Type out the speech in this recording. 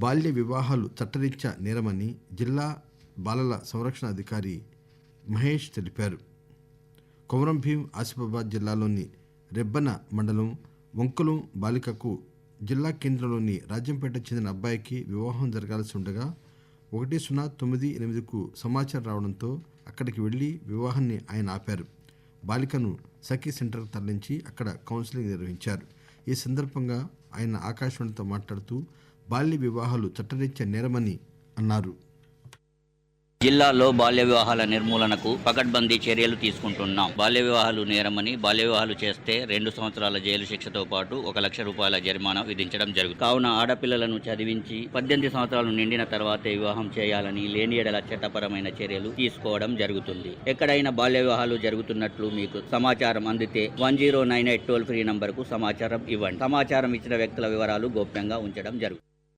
బాల్య వివాహాలు చట్టరీత్యా నేరమని జిల్లా బాలల సంరక్షణ అధికారి మహేష్ తెలిపారు. కొమరం భీం ఆసిఫాబాద్ జిల్లాలోని రెబ్బన మండలం వంకులం బాలికకు జిల్లా కేంద్రంలోని రాజ్యంపేట చెందిన అబ్బాయికి వివాహం జరగాల్సి ఉండగా ఒకటి సున్నా తొమ్మిది ఎనిమిదికు సమాచారం రావడంతో అక్కడికి వెళ్ళి వివాహాన్ని ఆయన ఆపారు. బాలికను సఖీ సెంటర్కు తరలించి అక్కడ కౌన్సిలింగ్ నిర్వహించారు. ఈ సందర్భంగా ఆయన ఆకాశవాణితో మాట్లాడుతూ బాల్య వివాహాలు చట్టరీత్యా నేరమని అన్నారు. జిల్లాలో బాల్య వివాహాల నిర్మూలనకు పకడ్బందీ చర్యలు తీసుకుంటున్నాం. బాల్య వివాహాలు నేరమని బాల్య వివాహాలు చేస్తే రెండు సంవత్సరాల జైలు శిక్షతో పాటు ఒక లక్ష రూపాయల జరిమానా విధించడం జరుగుతుంది. కావున ఆడపిల్లలను చదివించి పద్దెనిమిది సంవత్సరాలు నిండిన తర్వాతే వివాహం చేయాలని లేని ఎడల చట్టపరమైన చర్యలు తీసుకోవడం జరుగుతుంది. ఎక్కడైనా బాల్య వివాహాలు జరుగుతున్నట్లు మీకు సమాచారం అందితే one zero nine eight toll free నంబర్కు సమాచారం ఇవ్వండి. సమాచారం ఇచ్చిన వ్యక్తుల వివరాలు గోప్యంగా ఉంచడం జరుగుతుంది